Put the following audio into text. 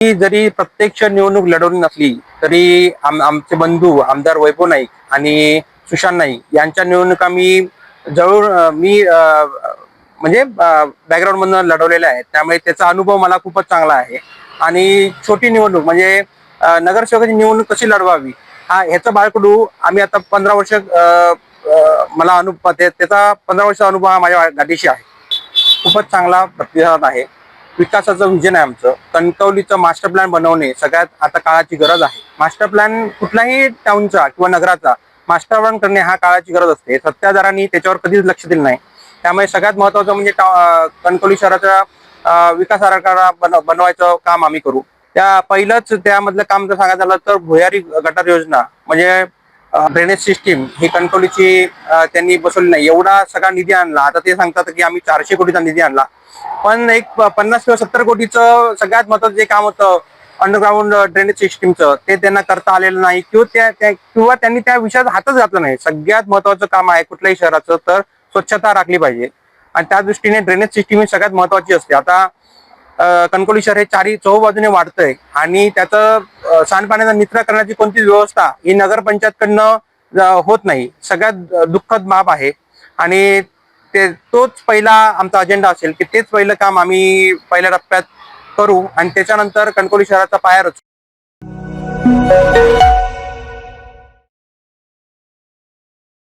की जरी प्रत्यक्ष निवडणूक लढवली नसली तरी आम आमचे बंधू आमदार वैभव नाईक आणि सुशांत नाईक यांच्या निवडणुका मी जवळ मी म्हणजे बॅकग्राऊंड मधून लढवलेल्या आहेत. त्यामुळे त्याचा अनुभव मला खूपच चांगला आहे. आणि छोटी निवडणूक म्हणजे नगरसेवकाची निवडणूक कशी लढवावी हा ह्याचं बाळकडू आम्ही आता पंधरा वर्ष मला अनुभव त्याचा पंधरा वर्ष अनुभव हा माझ्या गाठीशी आहे. खूपच चांगला प्रतिसाद आहे. विकासाचं विजन आहे आमचं. कणकवलीचं मास्टर प्लॅन बनवणे सगळ्यात आता काळाची गरज आहे. मास्टर प्लॅन कुठलाही टाउनचा किंवा नगराचा मास्टर प्लॅन करणे हा काळाची गरज असते. सत्ताधारांनी त्याच्यावर कधीच लक्ष दिलं नाही. त्यामुळे सगळ्यात महत्वाचं म्हणजे कणकवली शहराचा विकास आराखडा बन बनवायचं काम आम्ही करू. त्या पहिलंच त्यामधलं काम जर सांगायचं झालं तर भुयारी गटार योजना म्हणजे ड्रेनेज सिस्टीम ही कणकवलीची त्यांनी बसवली नाही. एवढा सगळा निधी आणला. आता ते सांगतात की आम्ही चारशे कोटीचा निधी आणला. पण एक पन्नास किंवा सत्तर कोटीचं सगळ्यात महत्वाचं जे काम होतं अंडरग्राऊंड ड्रेनेज सिस्टीमचं ते त्यांना करता आलेलं नाही. किंवा त्या किंवा त्यांनी त्या विषयात हातच घातला नाही. सगळ्यात महत्वाचं काम आहे कुठल्याही शहराचं तर स्वच्छता राखली पाहिजे. आणि त्या दृष्टीने ड्रेनेज सिस्टीम ही सगळ्यात महत्वाची असते. आता कणकोली कणकवली शहर हे चारी बाजूने वाढतंय. आणि त्याचं सांडपाण्याचा निचरा करण्याची कोणतीच व्यवस्था ही नगरपंचायतकडनं होत नाही. सगळ्यात दुःखद बाब आहे. आणि ते तोच पहिला आमचा अजेंडा असेल की तेच पहिलं काम आम्ही पहिल्या टप्प्यात करू आणि त्याच्यानंतर कणकोली शहराचा पाया रचू.